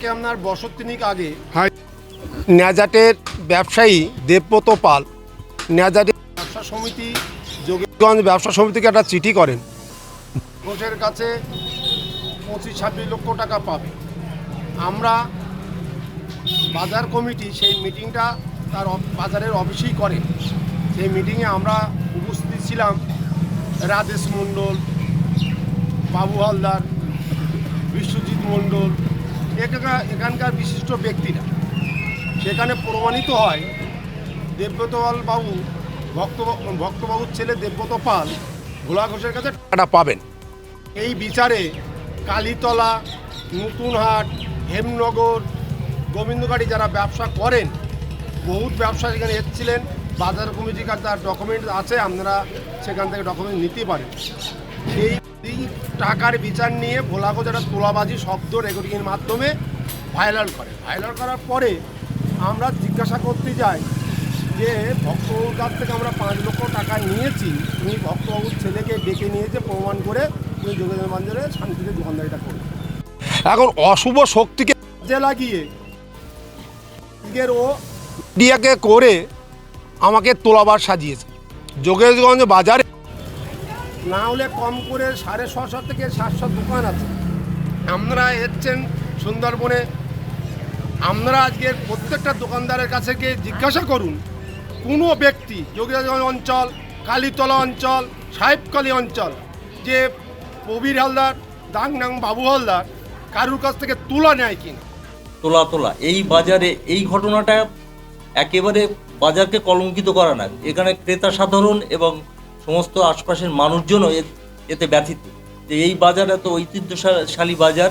থেকে আপনার বছর তিনিক আগে ন্যাজাটের ব্যবসায়ী দেবব্রত পাল। ন্যাজাটের ব্যবসা সমিতি যোগীগঞ্জ ব্যবসা সমিতিকে একটা চিঠি করেন। ঘোষের কাছে পঁচিশ ছাব্বিশ লক্ষ টাকা পাবে। আমরা বাজার কমিটি সেই মিটিংটা তার বাজারের অফিসেই করে। সেই মিটিংয়ে আমরা উপস্থিত ছিলাম রাজেশ মণ্ডল বাবু হালদার বিশ্বজিৎ মণ্ডল এখানকার এখানকার বিশিষ্ট ব্যক্তিরা। সেখানে প্রমাণিত হয় দেবব্রত বাবু ভক্ত, ভক্তবাবুর ছেলে দেবব্রত পাল, ভোলা ঘোষের কাছে টাকাটা পাবেন। এই বিচারে কালীতলা, নতুনহাট, হেমনগর, গোবিন্দগাড়ি যারা ব্যবসা করেন, বহুত ব্যবসা এখানে এসেছিলেন। বাজার কমিটির কাছে তার ডকুমেন্ট আছে, আপনারা সেখান থেকে ডকুমেন্ট নিতে পারেন। সেই এই টাকার বিচার নিয়ে ভোলাগো যারা তোলাবাজি শব্দ রেকর্ডিংয়ের মাধ্যমে ভাইরাল করে। ভাইরাল করার পরে আমরা জিজ্ঞাসা করতে যাই যে, ভক্তবাবুর কাছ থেকে আমরা পাঁচ লক্ষ টাকা নিয়েছি। উনি ভক্তবাবুর ছেলেকে ডেকে নিয়েছে প্রমাণ করে উনি যোগেন্দ্র বাজারে শান্তিতে দোকানদারিটা করবে এখন অশুভ শক্তিকে কাজে লাগিয়ে ও মিডিয়াকে করে আমাকে তোলাবার সাজিয়েছে। যোগেশগঞ্জ বাজারে না হলে কম করে সাড়ে ছশো থেকে সাতশো দোকান আছে। আপনারা এসছেন সুন্দরবনে। আপনারা আজকের প্রত্যেকটা দোকানদারের কাছে গিয়ে জিজ্ঞাসা করুন, কোনো ব্যক্তি, যোগীরাজগঞ্জ অঞ্চল, কালীতলা অঞ্চল সাহেবকালী অঞ্চল, যে প্রবীর হালদার, দাংনাং বাবু হালদার, কারুর কাছ থেকে তুলা নেয় কিনা? তোলা তোলা। এই বাজারে এই ঘটনাটা একেবারে বাজারকে কলঙ্কিত করা না। এখানে ক্রেতা সাধারণ এবং সমস্ত আশপাশের মানুষজনও এতে ব্যথিত। যে এই বাজার এত ঐতিহ্যশালী বাজার,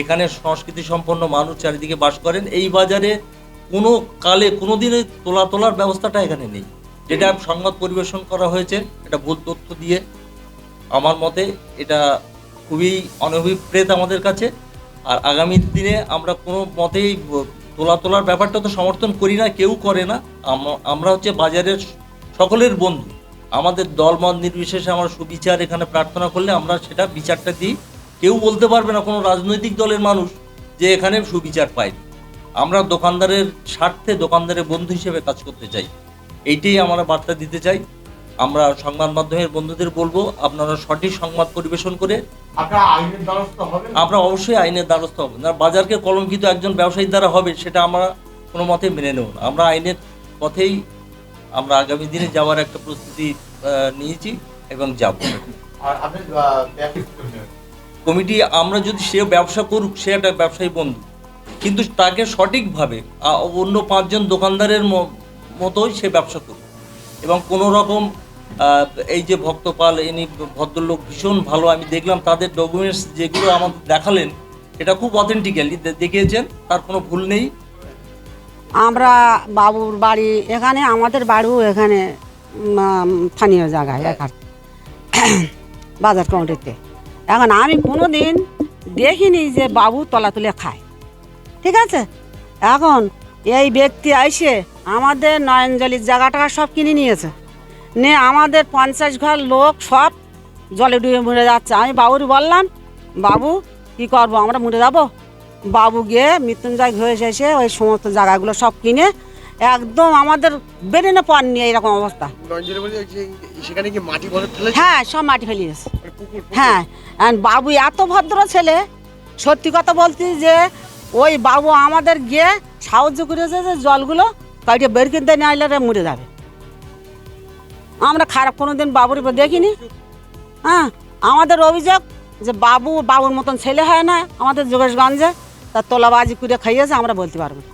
এখানে সংস্কৃতি সম্পন্ন মানুষ চারিদিকে বাস করেন, এই বাজারে কোনো কালে কোনো দিনে তোলা তোলার ব্যবস্থাটা এখানে নেই। যেটা সংবাদ পরিবেশন করা হয়েছে, এটা ভুল তথ্য দিয়ে আমার মতে এটা খুবই অনভিপ্রেত আমাদের কাছে। আর আগামী দিনে আমরা কোনো মতেই তোলা তোলার ব্যাপারটা তো সমর্থন করি না, কেউ করে না। আমরা হচ্ছে বাজারের সকলের বন্ধু। আমাদের দলমত নির্বিশেষে আমরা সুবিচার এখানে প্রার্থনা করলে আমরা সেটা বিচারটা দিই। কেউ বলতে পারবে না কোনো রাজনৈতিক দলের মানুষ যে এখানে সুবিচার পায়নি। আমরা দোকানদারের স্বার্থে দোকানদারের বন্ধু হিসেবে কাজ করতে চাই। এইটাই আমরা বার্তা দিতে চাই। আমরা সংবাদ মাধ্যমের বন্ধুদের বলব আপনারা সঠিক সংবাদ পরিবেশন করে হবেন? আমরা অবশ্যই আইনের দ্বারস্থ হব। না বাজারকে কলঙ্কিত একজন ব্যবসায়ীর দ্বারা হবে সেটা আমরা কোনো মতে মেনে নেব না। আমরা আইনের পথেই আমরা আগামী দিনে যাওয়ার একটা প্রস্তুতি নিয়েছি এবং যাব। কমিটি আমরা যদি সে ব্যবসা করুক সে একটা ব্যবসায়ী বন্ধু। কিন্তু তাকে সঠিকভাবে অন্য পাঁচজন দোকানদারের মতোই সে ব্যবসা করুক। এবং কোনো রকম এই যে ভক্তপাল ইনি ভদ্রলোক ভীষণ ভালো আমি দেখলাম তাদের ডকুমেন্টস যেগুলো আমাদের দেখালেন এটা খুব অথেন্টিক্যালি দেখিয়েছেন তার কোনো ভুল নেই। আমরা বাবুর বাড়ি এখানে, আমাদের বাড়িও এখানে স্থানীয় জায়গায় এখানে বাজার কমিটিতে। এখন আমি কোনো দিন দেখিনি যে বাবু তলা তুলে খায়। ঠিক আছে? এখন এই ব্যক্তি আইসে আমাদের নয়নজলির জায়গাটা সব কিনে নিয়েছে। নিয়ে আমাদের পঞ্চাশ ঘর লোক সব জলে ডুবে মরে যাচ্ছে। আমি বাবুর বললাম, বাবু, কি করব? আমরা মরে যাব? বাবু গিয়ে মৃত্যুঞ্জয় ঘোষ এসে ওই সমস্ত জায়গাগুলো সব কিনে একদম আমাদের বেরেনে পান নিয়ে এরকম অবস্থা। সেখানে কি মাটি হ্যাঁ সব মাটি ফেলিয়েছে মানে পুকুর পুকুর। হ্যাঁ আর বাবু এত ভদ্র ছেলে সত্যি কথা বলছি যে ওই বাবু আমাদের গিয়ে সাহায্য করেছে যে জলগুলো কাইটে বের কিনতে রে মরে যাবে। আমরা খারাপ কোনো দিন বাবুর দেখিনি। হ্যাঁ আমাদের অভিযোগ যে বাবু বাবুর মতন ছেলে হয় না আমাদের যোগেশগঞ্জে। তার তোলাবাজি করে খাইয়েছে আমরা বলতে পারব না।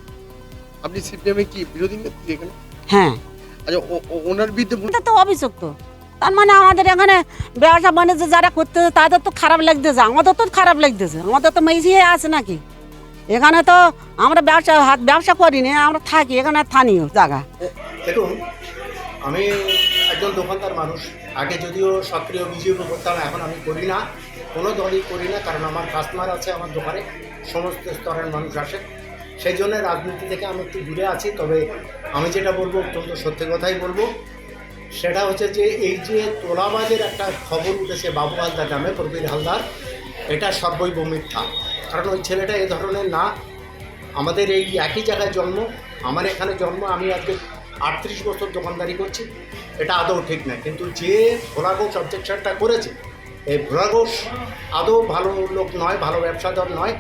আপনি সিপিএমে কি বিরোধী নেত্রী এখানে? হ্যাঁ। আচ্ছা ওনার বিরুদ্ধে এটা তো অভিযোগ তো তার মানে আমাদের এখানে ব্যবসা বাণিজ্য যারা করতেছে তাদের তো খারাপ লাগতেছে আমাদের তো খারাপ লাগতেছে। আমাদের তো মেঝিয়ে আছে নাকি? এখানে তো আমরা ব্যবসা হাত ব্যবসা করি না আমরা থাকি এখানে স্থানীয় জায়গা। দেখুন আমি একজন দোকানদার মানুষ। আগে যদিও সক্রিয় বিজেপি করতাম এখন আমি করি না কোনো দলই করি না কারণ আমার কাস্টমার আছে আমার দোকানে। সমস্ত স্তরের মানুষ আসে। সেই জন্য রাজনীতি থেকে আমি একটু দূরে আছি, তবে আমি যেটা বলব অত্যন্ত সত্যি কথাই বলব। সেটা হচ্ছে যে এই যে তোলাবাজের একটা খবর উঠেছে বাবু হালদার নামে, প্রবীর হালদার, এটা সর্বৈব মিথ্যা। কারণ ওই ছেলেটা এ ধরনের না। আমাদের এই একই জায়গায় জন্ম, আমার এখানে জন্ম, আমি আজকে আটত্রিশ বছর দোকানদারি করছি, এটা আদৌ ঠিক না কিন্তু যে ভোলা ঘোষ অবজেকশনটা করেছে, এই ভোলা ঘোষ আদৌ ভালো লোক নয়, ভালো ব্যবসাদার নয়